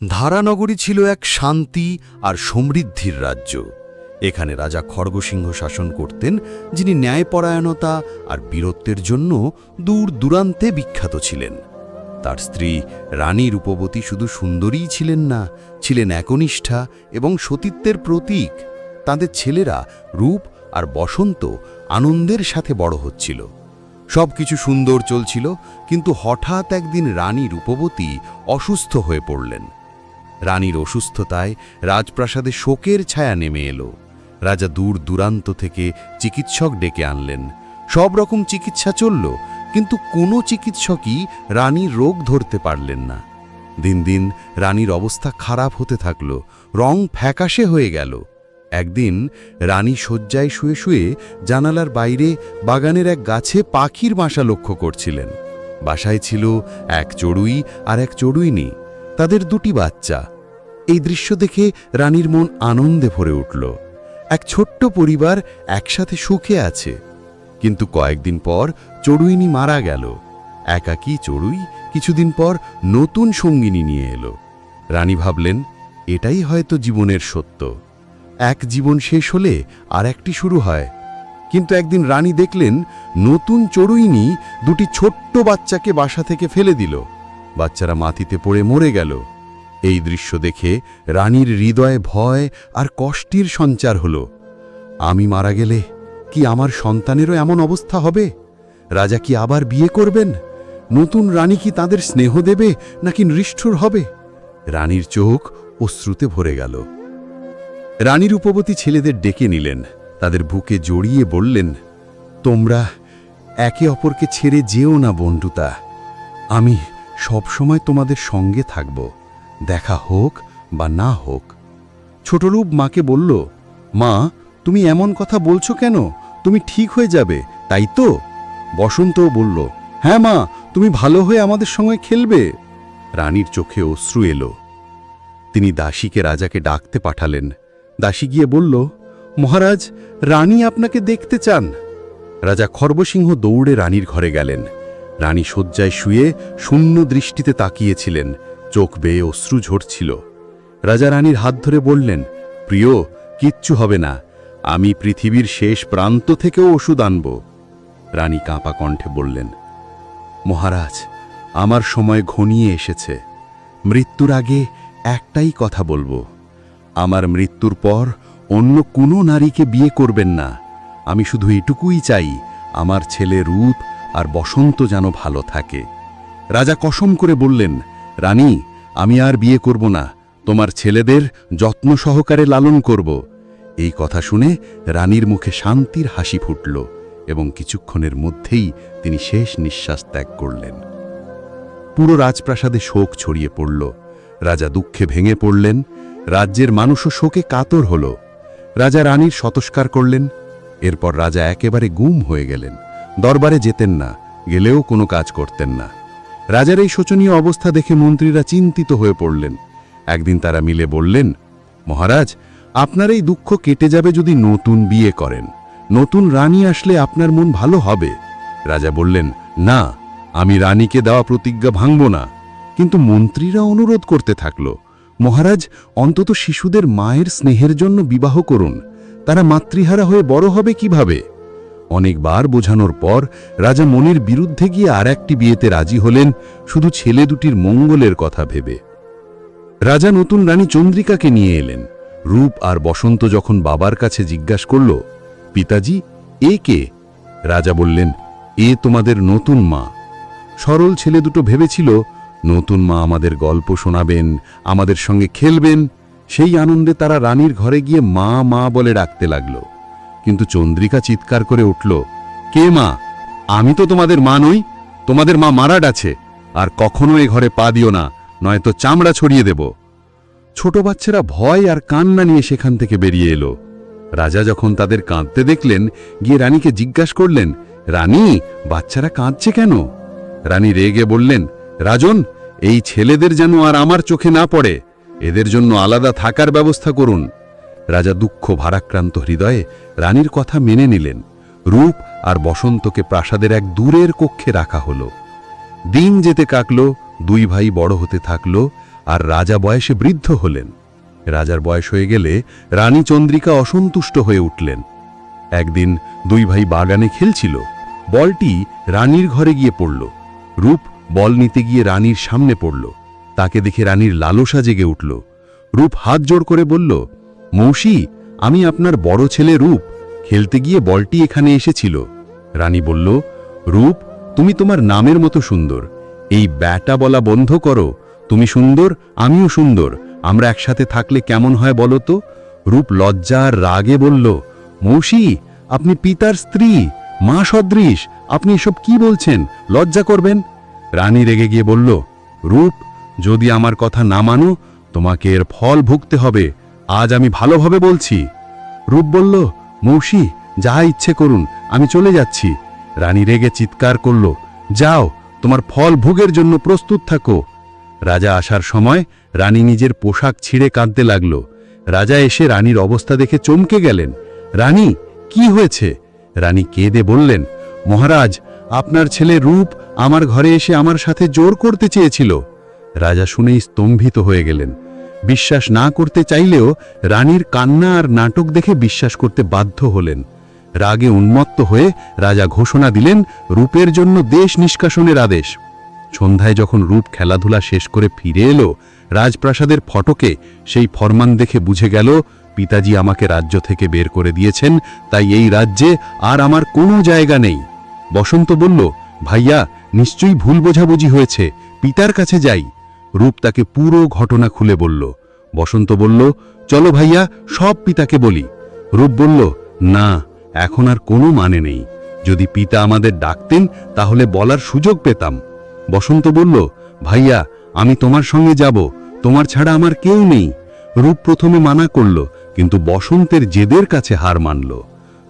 ধারানগরী ছিল এক শান্তি আর সমৃদ্ধির রাজ্য। এখানে রাজা খড়গসিংহ শাসন করতেন, যিনি ন্যায়পরায়ণতা আর বীরত্বের জন্য দূর দূরান্তে বিখ্যাত ছিলেন। তার স্ত্রী রানী রূপবতী শুধু সুন্দরীই ছিলেন না, ছিলেন একনিষ্ঠা এবং সতীত্বের প্রতীক। তাদের ছেলেরা রূপ আর বসন্ত আনন্দের সাথে বড় হচ্ছিল। সব কিছু সুন্দর চলছিল, কিন্তু হঠাৎ একদিন রানী রূপবতী অসুস্থ হয়ে পড়লেন। রানীর অসুস্থতায় রাজপ্রাসাদে শোকের ছায়া নেমে এলো। রাজা দূর দূরান্ত থেকে চিকিৎসক ডেকে আনলেন। সব রকম চিকিৎসা চলল, কিন্তু কোনো চিকিৎসকই রানীর রোগ ধরতে পারলেন না। দিন দিন রানীর অবস্থা খারাপ হতে থাকল, রং ফ্যাকাশে হয়ে গেল। একদিন রানী শয্যায় শুয়ে শুয়ে জানালার বাইরে বাগানের এক গাছে পাখির বাসা লক্ষ্য করছিলেন। বাসায় ছিল এক চড়ুই আর এক চড়ুইনি। তাদের দুটি বাচ্চা। এই দৃশ্য দেখে রানীর মন আনন্দে ভরে উঠল। এক ছোট্ট পরিবার একসাথে সুখে আছে। কিন্তু কয়েকদিন পর চড়ুইনি মারা গেল। একাকী চড়ুই কিছুদিন পর নতুন সঙ্গিনী নিয়ে এলো। রানী ভাবলেন, এটাই হয়তো জীবনের সত্য। এক জীবন শেষ হলে আর একটি শুরু হয়। কিন্তু একদিন রানী দেখলেন, নতুন চড়ুইনি দুটি ছোট্ট বাচ্চাকে বাসা থেকে ফেলে দিল। বাচ্চারা মাটিতে পড়ে মরে গেল। এই দৃশ্য দেখে রানীর হৃদয়ে ভয় আর কষ্টের সঞ্চার হল। আমি মারা গেলে কি আমার সন্তানেরও এমন অবস্থা হবে? রাজা কি আবার বিয়ে করবেন? নতুন রানী কি তাদের স্নেহ দেবে নাকি নিষ্ঠুর হবে? রানীর চোখ অশ্রুতে ভরে গেল। রানী রূপবতী ছেলেদের ডেকে নিলেন। তাদের বুকে জড়িয়ে বললেন, তোমরা একে অপরকে ছেড়ে যেও না, বন্ধুতা। আমি সবসময় তোমাদের সঙ্গে থাকব, দেখা হোক বা না হোক। ছোটরূপ মাকে বলল, মা, তুমি এমন কথা বলছো কেন? তুমি ঠিক হয়ে যাবে, তাই তো? বসন্তও বলল হ্যাঁ মা, তুমি ভালো হয়ে আমাদের সঙ্গে খেলবে। রানীর চোখে অশ্রু এলো। তিনি দাসীকে রাজাকে ডাকতে পাঠালেন। দাসী গিয়ে বলল, মহারাজ, রানী আপনাকে দেখতে চান। রাজা খর্বসিংহ দৌড়ে রানীর ঘরে গেলেন। রানী শয্যায় শুয়ে শূন্য দৃষ্টিতে তাকিয়েছিলেন, চোখ বেয়ে অশ্রু ঝরছিল। রাজা রানীর হাত ধরে বললেন, প্রিয়, কিচ্ছু হবে না, আমি পৃথিবীর শেষ প্রান্ত থেকেও ওষুধ আনব। রানী কাঁপা কণ্ঠে বললেন, মহারাজ, আমার সময় ঘনিয়ে এসেছে। মৃত্যুর আগে একটাই কথা বলব। আমার মৃত্যুর পর অন্য কোনো নারীকে বিয়ে করবেন না। আমি শুধু এটুকুই চাই, আমার ছেলে রূপ আর বসন্ত যেন ভালো থাকে। রাজা কসম করে বললেন, রানী, আমি আর বিয়ে করব না। তোমার ছেলেদের যত্ন সহকারে লালন করব। এই কথা শুনে রানীর মুখে শান্তির হাসি ফুটল এবং কিছুক্ষণের মধ্যেই তিনি শেষ নিঃশ্বাস ত্যাগ করলেন। পুরো রাজপ্রাসাদে শোক ছড়িয়ে পড়ল। রাজা দুঃখে ভেঙে পড়লেন। রাজ্যের মানুষও শোকে কাতর হল। রাজা রানীর শতস্কার করলেন। এরপর রাজা একেবারে গুম হয়ে গেলেন। দরবারে যেতেন না, গেলেও কোনো কাজ করতেন না। রাজার এই শোচনীয় অবস্থা দেখে মন্ত্রীরা চিন্তিত হয়ে পড়লেন। একদিন তারা মিলে বললেন, মহারাজ, আপনার এই দুঃখ কেটে যাবে যদি নতুন বিয়ে করেন। নতুন রানী আসলে আপনার মন ভালো হবে। রাজা বললেন, না, আমি রানীকে দেওয়া প্রতিজ্ঞা ভাঙব না। কিন্তু মন্ত্রীরা অনুরোধ করতে থাকল, মহারাজ, অন্তত শিশুদের মায়ের স্নেহের জন্য বিবাহ করুন। তারা মাতৃহারা হয়ে বড় হবে কীভাবে? অনেকবার বোঝানোর পর রাজা মনির বিরুদ্ধে গিয়ে আর একটি বিয়েতে রাজি হলেন, শুধু ছেলে দুটির মঙ্গলের কথা ভেবে। রাজা নতুন রানী চন্দ্রিকাকে নিয়ে এলেন। রূপ আর বসন্ত যখন বাবার কাছে জিজ্ঞাসা করল, পিতাজি, এ কে? রাজা বললেন, এ তোমাদের নতুন মা। সরল ছেলে দুটো ভেবেছিল, নতুন মা আমাদের গল্প শোনাবেন, আমাদের সঙ্গে খেলবেন। সেই আনন্দে তারা রানীর ঘরে গিয়ে মা মা বলে ডাকতে লাগল। কিন্তু চন্দ্রিকা চিৎকার করে উঠল, কে মা? আমি তো তোমাদের মা নই, তোমাদের মা মারাড আছে, আর কখনো এ ঘরে পা দিও না, নয়তো চামড়া ছড়িয়ে দেব। ছোট বাচ্চারা ভয় আর কান্না নিয়ে সেখান থেকে বেরিয়ে এলো। রাজা যখন তাদের কাঁদতে দেখলেন, গিয়ে রানীকে জিজ্ঞাসা করলেন, রানী, বাচ্চারা কাঁদছে কেন? রানী রেগে বললেন, রাজন, এই ছেলেদের যেন আর আমার চোখে না পড়ে, এদের জন্য আলাদা থাকার ব্যবস্থা করুন। রাজা দুঃখ ভারাক্রান্ত হৃদয়ে রানীর কথা মেনে নিলেন। রূপ আর বসন্তকে প্রাসাদের এক দূরের কক্ষে রাখা হল। দিন যেতে কাকল, দুই ভাই বড় হতে থাকল আর রাজা বয়সে বৃদ্ধ হলেন। রাজার বয়স হয়ে গেলে রানী চন্দ্রিকা অসন্তুষ্ট হয়ে উঠলেন। একদিন দুই ভাই বাগানে খেলছিল। বলটি রানীর ঘরে গিয়ে পড়ল। রূপ বল নিতে গিয়ে রানীর সামনে পড়ল। তাকে দেখে রানীর লালসা জেগে উঠল। রূপ হাত জোড় করে বলল মৌসি, আমি আপনার বড় ছেলে রূপ। খেলতে গিয়ে বলটি এখানে এসেছিল। রানী বলল, রূপ, তুমি তোমার নামের মতো সুন্দর। এই ব্যাটা বলা বন্ধ করো। তুমি সুন্দর, আমিও সুন্দর। আমরা একসাথে থাকলে কেমন হয় বলো তো? রূপ লজ্জা আর রাগে বলল, মৌসি, আপনি পিতার স্ত্রী, মা সদৃশ, আপনি এসব কি বলছেন? লজ্জা করবেন? রানী রেগে গিয়ে বলল, রূপ, যদি আমার কথা না মানো, তোমাকে এর ফল ভুগতে হবে। আজ আমি ভালোভাবে বলছি। রূপ বলল, মৌসি, যা ইচ্ছে করুন, আমি চলে যাচ্ছি। রানী রেগে চিৎকার করল, যাও, তোমার ফল ভোগের জন্য প্রস্তুত থাকো। রাজা আসার সময় রানী নিজের পোশাক ছিঁড়ে কাঁদতে লাগল। রাজা এসে রানীর অবস্থা দেখে চমকে গেলেন। রানী, কি হয়েছে? রানী কেঁদে বললেন, মহারাজ, আপনার ছেলে রূপ আমার ঘরে এসে আমার সাথে জোর করতে চেয়েছিল। রাজা শুনেই স্তম্ভিত হয়ে গেলেন। বিশ্বাস না করতে চাইলেও রানীর কান্না আর নাটক দেখে বিশ্বাস করতে বাধ্য হলেন। রাগে উন্মত্ত হয়ে রাজা ঘোষণা দিলেন, রূপের জন্য দেশ নিষ্কাশনের আদেশ। সন্ধ্যায় যখন রূপ খেলাধুলা শেষ করে ফিরে এলো, রাজপ্রাসাদের ফটকে সেই ফরমান দেখে বুঝে গেল, পিতাজি আমাকে রাজ্য থেকে বের করে দিয়েছেন, তাই এই রাজ্যে আর আমার কোনো জায়গা নেই। বসন্ত বলল, ভাইয়া, নিশ্চয়ই ভুল বোঝাবুঝি হয়েছে, পিতার কাছে যাই। রূপ তাকে পুরো ঘটনা খুলে বলল। বসন্ত বলল, চলো ভাইয়া, সব পিতাকে বলি। রূপ বলল, না, এখন আর কোনো মানে নেই। যদি পিতা আমাদের ডাকতেন, তাহলে বলার সুযোগ পেতাম। বসন্ত বলল, ভাইয়া, আমি তোমার সঙ্গে যাব, তোমার ছাড়া আমার কেউ নেই। রূপ প্রথমে মানা করল, কিন্তু বসন্তের জেদের কাছে হার মানল।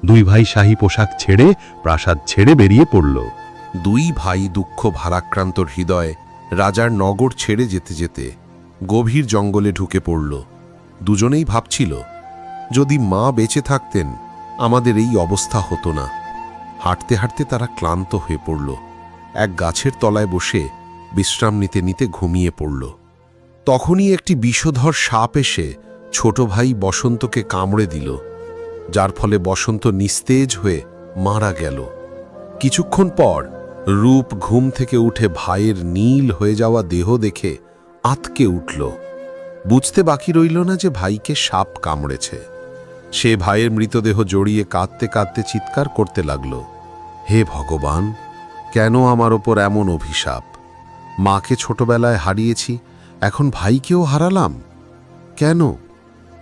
দুই ভাই শাহী পোশাক ছেড়ে, প্রাসাদ ছেড়ে বেরিয়ে পড়ল। দুই ভাই দুঃখ ভারাক্রান্ত হৃদয়ে রাজার নগর ছেড়ে যেতে যেতে গভীর জঙ্গলে ঢুকে পড়ল। দুজনেই ভাবছিল, যদি মা বেঁচে থাকতেন, আমাদের এই অবস্থা হতো না। হাঁটতে হাঁটতে তারা ক্লান্ত হয়ে পড়ল। এক গাছের তলায় বসে বিশ্রাম নিতে নিতে ঘুমিয়ে পড়ল। তখনই একটি বিষধর সাপ এসে ছোট ভাই বসন্তকে কামড়ে দিল, যার ফলে বসন্ত নিস্তেজ হয়ে মারা গেল। কিছুক্ষণ পর রূপ ঘুম থেকে উঠে ভাইয়ের নীল হয়ে যাওয়া দেহ দেখে আতকে উঠল। বুঝতে বাকি রইল না যে ভাইকে সাপ কামড়েছে। সে ভাইয়ের মৃতদেহ জড়িয়ে কাঁদতে কাঁদতে চিৎকার করতে লাগল। হে ভগবান, কেন আমার ওপর এমন অভিশাপ? মাকে ছোটবেলায় হারিয়েছি, এখন ভাইকেও হারালাম? কেন?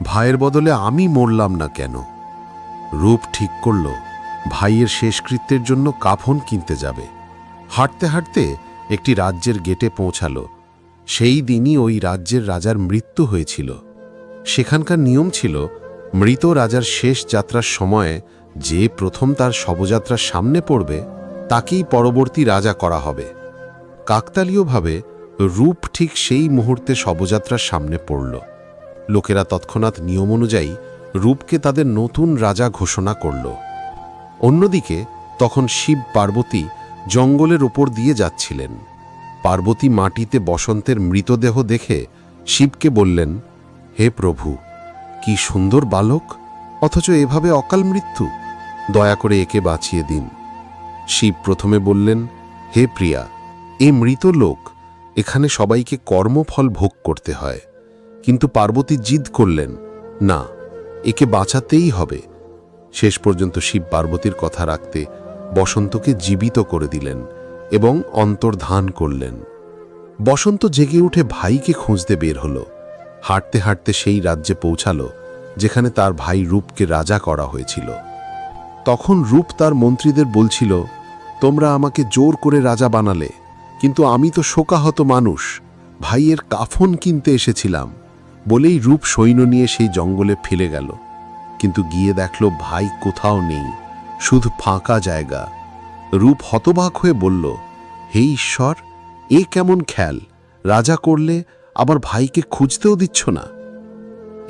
ভাইয়ের বদলে আমি মরলাম না কেন? রূপ ঠিক করল, ভাইয়ের শেষকৃত্যের জন্য কাফন কিনতে যাবে। হাঁটতে হাঁটতে একটি রাজ্যের গেটে পৌঁছালো। সেই দিনই ওই রাজ্যের রাজার মৃত্যু হয়েছিল। সেখানকার নিয়ম ছিল, মৃত রাজার শেষ যাত্রার সময়ে যে প্রথম তার শবযাত্রার সামনে পড়বে, তাকেই পরবর্তী রাজা করা হবে। কাকতালীয়ভাবে রূপ ঠিক সেই মুহূর্তে শবযাত্রার সামনে পড়ল। লোকেরা তৎক্ষণাৎ নিয়ম অনুযায়ী রূপকে তাদের নতুন রাজা ঘোষণা করল। অন্যদিকে তখন শিব পার্বতী জঙ্গলের ওপর দিয়ে যাচ্ছিলেন। পার্বতী মাটিতে বসন্তের মৃতদেহ দেখে শিবকে বললেন, হে প্রভু, কি সুন্দর বালক, অথচ এভাবে অকাল মৃত্যু। দয়া করে একে বাঁচিয়ে দিন। শিব প্রথমে বললেন, হে প্রিয়া, এ মৃত লোক, এখানে সবাইকে কর্মফল ভোগ করতে হয়। কিন্তু পার্বতী জিদ করলেন, না, একে বাঁচাতেই হবে। শেষ পর্যন্ত শিব পার্বতীর কথা রাখতে বসন্তকে জীবিত করে দিলেন এবং অন্তর্ধান করলেন। বসন্ত জেগে উঠে ভাইকে খুঁজতে বের হলো। হাঁটতে হাঁটতে সেই রাজ্যে পৌঁছালো, যেখানে তার ভাই রূপকে রাজা করা হয়েছিল। তখন রূপ তার মন্ত্রীদের বলছিল, তোমরা আমাকে জোর করে রাজা বানালে, কিন্তু আমি তো শোকাহত মানুষ, ভাইয়ের কাফন কিনতে এসেছিলাম। বলেই রূপ সৈন্য নিয়ে সেই জঙ্গলে ফেলে গেল। কিন্তু গিয়ে দেখল ভাই কোথাও নেই। শুধু ফাঁকা জায়গা। রূপ হতবাক হয়ে বলল, হে ঈশ্বর, এ কেমন খেয়াল? রাজা করলে আবার ভাইকে খুঁজতেও দিচ্ছ না?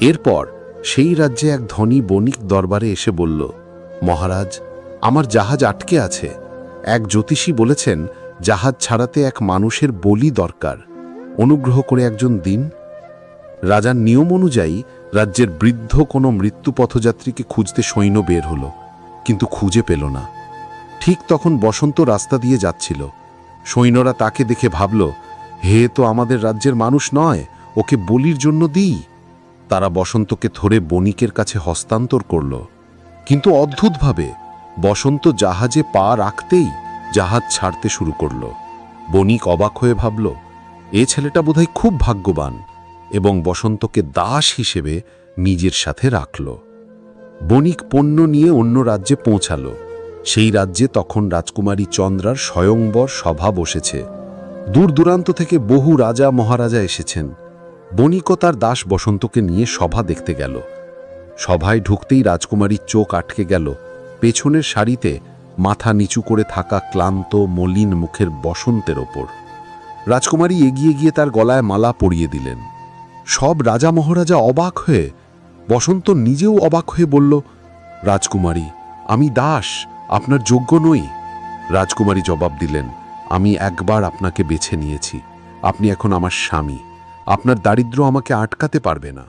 এরপর সেই রাজ্যে এক ধনী বণিক দরবারে এসে বলল, মহারাজ, আমার জাহাজ আটকে আছে। এক জ্যোতিষী বলেছেন, জাহাজ ছাড়াতে এক মানুষের বলি দরকার। অনুগ্রহ করে একজন দিন। রাজার নিয়ম অনুযায়ী রাজ্যের বৃদ্ধ কোনো মৃত্যু পথযাত্রীকে খুঁজতে সৈন্য বের হলো। কিন্তু খুঁজে পেল না। ঠিক তখন বসন্ত রাস্তা দিয়ে যাচ্ছিল। সৈন্যরা তাকে দেখে ভাবল, হে তো আমাদের রাজ্যের মানুষ নয়, ওকে বলির জন্য দিই। তারা বসন্তকে ধরে বণিকের কাছে হস্তান্তর করল। কিন্তু অদ্ভুতভাবে বসন্ত জাহাজে পা রাখতেই জাহাজ ছাড়তে শুরু করল। বণিক অবাক হয়ে ভাবল, এ ছেলেটা বোধহয় খুব ভাগ্যবান। এবং বসন্তকে দাস হিসেবে নিজের সাথে রাখল। বণিক পণ্য নিয়ে অন্য রাজ্যে পৌঁছালো। সেই রাজ্যে তখন রাজকুমারী চন্দ্রার স্বয়ংবর সভা বসেছে। দূর দূরান্ত থেকে বহু রাজা মহারাজা এসেছেন। বণিক তার দাস বসন্তকে নিয়ে সভা দেখতে গেল। সভায় ঢুকতেই রাজকুমারীর চোখ আটকে গেল। পেছনের সারিতে মাথা নিচু করে থাকা ক্লান্ত, মলিন মুখের বসন্তের ওপর। রাজকুমারী এগিয়ে গিয়ে তার গলায় মালা পরিয়ে দিলেন। সব রাজা মহারাজা অবাক হয়ে বসন্ত নিজেও অবাক হয়ে বলল, রাজকুমারী, আমি দাস, আপনার যোগ্য নই। রাজকুমারী জবাব দিলেন, আমি একবার আপনাকে বেছে নিয়েছি। আপনি এখন আমার স্বামী। আপনার দারিদ্র্য আমাকে আটকাতে পারবে না।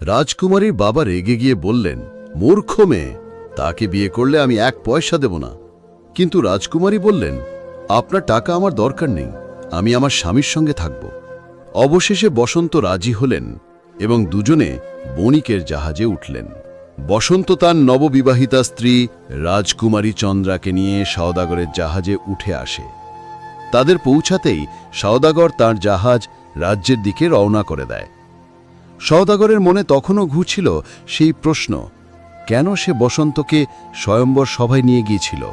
রাজকুমারীর বাবা রেগে গিয়ে বললেন, মূর্খ মেয়ে, তাকে বিয়ে করলে আমি এক পয়সা দেব না। কিন্তু রাজকুমারী বললেন, আপনার টাকা আমার দরকার নেই, আমি আমার স্বামীর সঙ্গে থাকব। অবশেষে বসন্ত রাজি হলেন। এবং দুজনে বণিকের জাহাজে উঠলেন। বসন্ত তার নববিবাহিতা স্ত্রী রাজকুমারী চন্দ্রাকে নিয়ে সওদাগরের জাহাজে উঠে আসে। তাদের পৌঁছাতেই সওদাগর তার জাহাজ রাজ্যের দিকে রওনা করে দেয়। সওদাগরের মনে তখনও ঘুরছিল সেই প্রশ্ন, কেন সে বসন্তকে স্বয়ম্বর সভায় নিয়ে গিয়েছিল?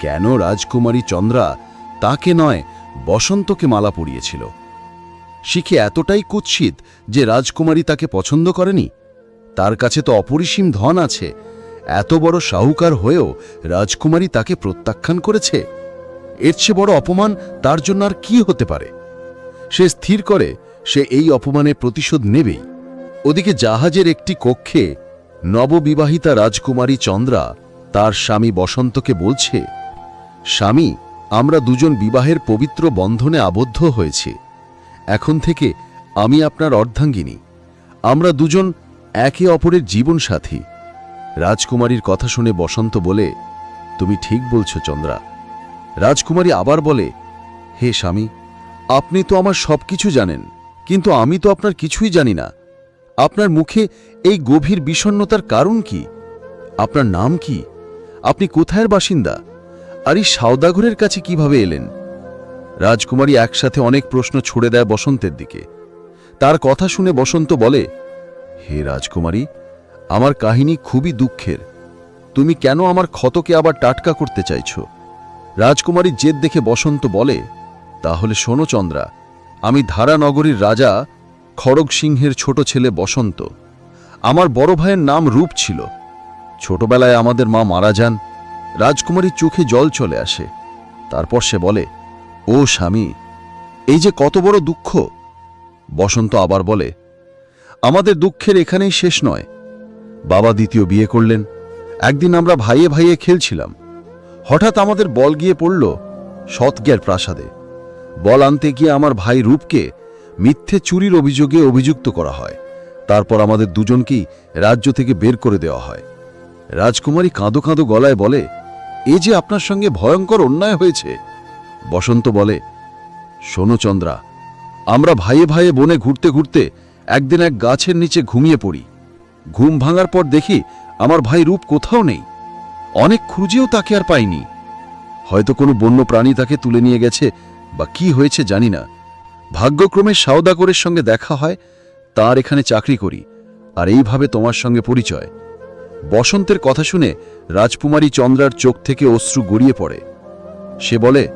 কেন রাজকুমারী চন্দ্রা তাকে নয় বসন্তকে মালা পরিয়েছিল? শিখে এতটাই কুৎসিত যে রাজকুমারী তাকে পছন্দ করেনি? তার কাছে তো অপরিসীম ধন আছে। এত বড় সাহুকার হয়েও রাজকুমারী তাকে প্রত্যাখ্যান করেছে? এর চেয়ে বড় অপমান তার জন্য আর কি হতে পারে? সে স্থির করে, সে এই অপমানের প্রতিশোধ নেবেই। ওদিকে জাহাজের একটি কক্ষে নববিবাহিতা রাজকুমারী চন্দ্রা তার স্বামী বসন্তকে বলছে, স্বামী, আমরা দুজন বিবাহের পবিত্র বন্ধনে আবদ্ধ হয়েছি। এখন থেকে আমি আপনার অর্ধাঙ্গিনী। আমরা দুজন একে অপরের জীবনসাথী। রাজকুমারীর কথা শুনে বসন্ত বলে, তুমি ঠিক বলছো, চন্দ্রা। রাজকুমারী আবার বলে, হে স্বামী, আপনি তো আমার সব কিছু জানেন, কিন্তু আমি তো আপনার কিছুই জানি না। আপনার মুখে এই গভীর বিষণ্ণতার কারণ কি? আপনার নাম কি? আপনি কোথায়ের বাসিন্দা? আর এই সাওদাগরের কাছে কীভাবে এলেন? রাজকুমারী একসাথে অনেক প্রশ্ন ছুড়ে দেয় বসন্তের দিকে। তার কথা শুনে বসন্ত বলে, হে রাজকুমারী, আমার কাহিনী খুবই দুঃখের। তুমি কেন আমার ক্ষতকে আবার টাটকা করতে চাইছ? রাজকুমারী জেদ দেখে বসন্ত বলে, তাহলে শোনো চন্দ্রা, আমি ধারানগরীর রাজা খড়গ সিংহের ছোট ছেলে বসন্ত। আমার বড় ভাইয়ের নাম রূপ ছিল। ছোটবেলায় আমাদের মা মারা যান। রাজকুমারীর চোখে জল চলে আসে। তারপর সে বলে ও স্বামী, এই যে কত বড় দুঃখ। বসন্ত আবার বলে, আমাদের দুঃখের এখানেই শেষ নয়। বাবা দ্বিতীয় বিয়ে করলেন। একদিন আমরা ভাইয়ে ভাইয়ে খেলছিলাম। হঠাৎ আমাদের বল গিয়ে পড়ল সৎজ্ঞার প্রাসাদে। বল আনতে গিয়ে আমার ভাই রূপকে মিথ্যে চুরির অভিযোগে অভিযুক্ত করা হয়। তারপর আমাদের দুজনকেই রাজ্য থেকে বের করে দেওয়া হয়। রাজকুমারী কাঁদো কাঁদো গলায় বলে, এ যে আপনার সঙ্গে ভয়ঙ্কর অন্যায় হয়েছে বসন্ত বলে, শোনো চন্দ্রা, আমরা ভাইয়ে ভাইয়ে বনে ঘুরতে ঘুরতে একদিন এক গাছের নিচে ঘুমিয়ে পড়ি। ঘুম ভাঙার পর দেখি আমার ভাই রূপ কোথাও নেই। অনেক খুঁজেও তাকে আর পাইনি। হয়তো কোনো বন্য প্রাণী তাকে তুলে নিয়ে গেছে বা কি হয়েছে জানি না। ভাগ্যক্রমে সাওদাগরের সঙ্গে দেখা হয়, তার এখানে চাকরি করি, আর এইভাবে তোমার সঙ্গে পরিচয়। বসন্তের কথা শুনে রাজকুমারী চন্দ্রার চোখ থেকে অশ্রু গড়িয়ে পড়ে। সে বলে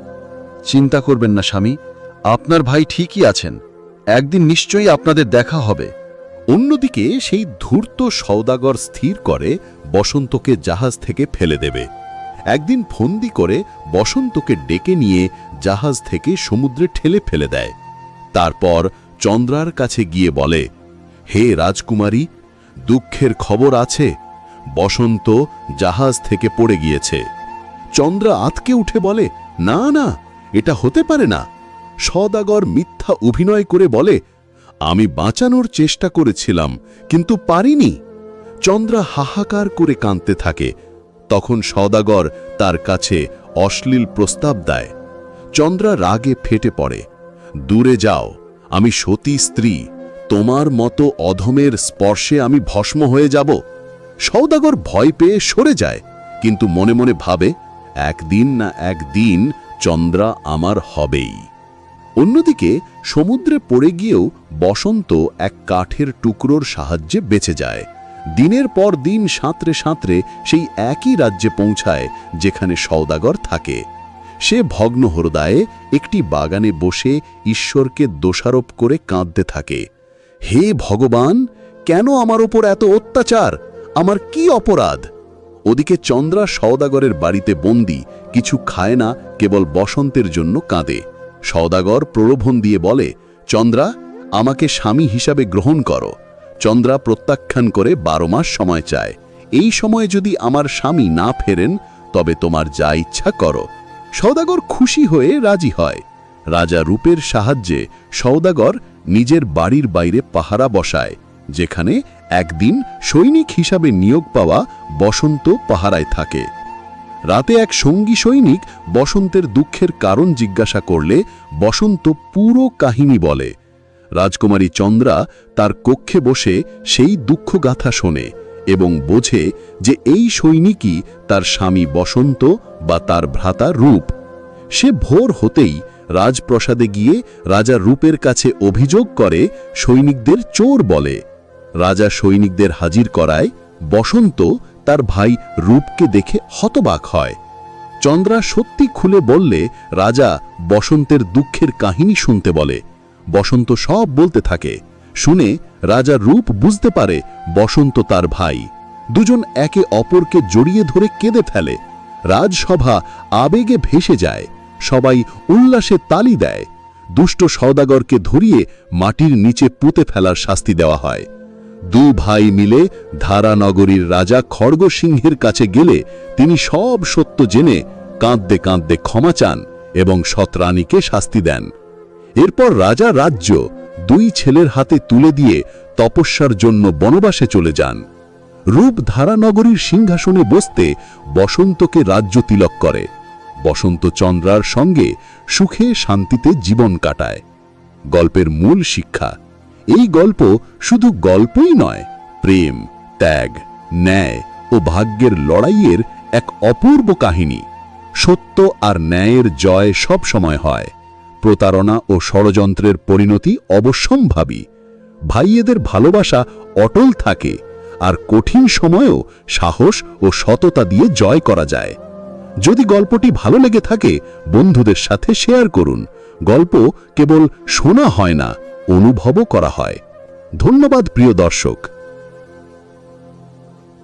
চিন্তা করবেন না, স্বামী। আপনার ভাই ঠিকই আছেন। একদিন নিশ্চয়ই আপনাদের দেখা হবে। অন্যদিকে সেই ধূর্ত সওদাগর স্থির করে বসন্তকে জাহাজ থেকে ফেলে দেবে। একদিন ফন্দি করে বসন্তকে ডেকে নিয়ে জাহাজ থেকে সমুদ্রে ঠেলে ফেলে দেয়। তারপর চন্দ্রার কাছে গিয়ে বলে, হে রাজকুমারী, দুঃখের খবর আছে। বসন্ত জাহাজ থেকে পড়ে গিয়েছে। চন্দ্রা আতকে উঠে বলে, না না এটা হতে পারে না। সদাগর মিথ্যা অভিনয় করে বলে, আমি বাঁচানোর চেষ্টা করেছিলাম, কিন্তু পারিনি। চন্দ্রা হাহাকার করে কাঁদতে থাকে। তখন সদাগর তার কাছে অশ্লীল প্রস্তাব দেয়। চন্দ্রা রাগে ফেটে পড়ে, দূরে যাও, আমি সতী স্ত্রী, তোমার মতো অধমের স্পর্শে আমি ভস্ম হয়ে যাব। সৌদাগর ভয় পেয়ে সরে যায়, কিন্তু মনে মনে ভাবে, একদিন না একদিন চন্দ্রা আমার হবেই। অন্যদিকে সমুদ্রে পড়ে গিয়েও বসন্ত এক কাঠের টুকরোর সাহায্যে বেঁচে যায়। দিনের পর দিন সাঁতরে সাঁতরে সেই একই রাজ্যে পৌঁছায় যেখানে সৌদাগর থাকে। সে ভগ্ন হৃদয়ে একটি বাগানে বসে ঈশ্বরকে দোষারোপ করে কাঁদতে থাকে। হে ভগবান, কেন আমার ওপর এত অত্যাচার? আমার কি অপরাধ? ওদিকে চন্দ্রা সওদাগরের বাড়িতে বন্দি কিছু খায় না, কেবল বসন্তের জন্য কাঁদে। সওদাগর প্রলোভন দিয়ে বলে, চন্দ্রা, আমাকে স্বামী হিসাবে গ্রহণ করো। চন্দ্রা প্রত্যাখ্যান করে বারো মাস সময় চায়। এই সময়ে যদি আমার স্বামী না ফেরেন, তবে তোমার যা ইচ্ছা করো। সওদাগর খুশি হয়ে রাজি হয়। রাজা রূপের সাহায্যে সওদাগর নিজের বাড়ির বাইরে পাহারা বসায়, যেখানে একদিন সৈনিক হিসাবে নিয়োগ পাওয়া বসন্ত পাহারায় থাকে। রাতে এক সঙ্গী সৈনিক বসন্তের দুঃখের কারণ জিজ্ঞাসা করলে বসন্ত পুরো কাহিনী বলে। রাজকুমারী চন্দ্রা তার কক্ষে বসে সেই দুঃখগাথা শোনে এবং বোঝে যে এই সৈনিকই তার স্বামী বসন্ত বা তার ভ্রাতা রূপ। সে ভোর হতেই রাজপ্রসাদে গিয়ে রাজা রূপের কাছে অভিযোগ করে সৈনিকদের চোর বলে। রাজা সৈনিকদের হাজির করায় বসন্ত তার ভাই রূপকে দেখে হতবাক হয়। চন্দ্রা সত্যি খুলে বললে, রাজা, বসন্তের দুঃখের কাহিনী শুনতে বলে। বসন্ত সব বলতে থাকে। শুনে রাজা রূপ বুঝতে পারে, বসন্ত তার ভাই। দুজন একে অপরকে জড়িয়ে ধরে কেঁদে ফেলে। রাজসভা আবেগে ভেসে যায়। সবাই উল্লাসে তালি দেয়। দুষ্ট সওদাগরকে ধরিয়ে মাটির নিচে পুঁতে ফেলার শাস্তি দেওয়া হয়। দু ভাই মিলে ধারানগরীর রাজা খড়গসিংহের কাছে গেলে তিনি সব সত্য জেনে কাঁদতে কাঁদতে ক্ষমা চান এবং সতরানীকে শাস্তি দেন। এরপর রাজা রাজ্য দুই ছেলের হাতে তুলে দিয়ে তপস্যার জন্য বনবাসে চলে যান। রূপ ধারানগরীর সিংহাসনে বসতে বসন্তকে রাজ্য তিলক করে। বসন্ত চন্দ্রার সঙ্গে সুখে শান্তিতে জীবন কাটায়। গল্পের মূল শিক্ষা এই গল্প শুধু গল্পই নয়, প্রেম, ত্যাগ, ন্যায় ও ভাগ্যের লড়াইয়ের এক অপূর্ব কাহিনী। সত্য আর ন্যায়ের জয় সব সময় হয়। প্রতারণা ও ষড়যন্ত্রের পরিণতি অবশ্যম্ভাবী। ভাইয়েদের ভালোবাসা অটল থাকে আর কঠিন সময়েও সাহস ও সততা দিয়ে জয় করা যায়। যদি গল্পটি ভালো লেগে থাকে, বন্ধুদের সাথে শেয়ার করুন। গল্প কেবল শোনা হয় না অনুভবও করা হয়। ধন্যবাদ প্রিয় দর্শক।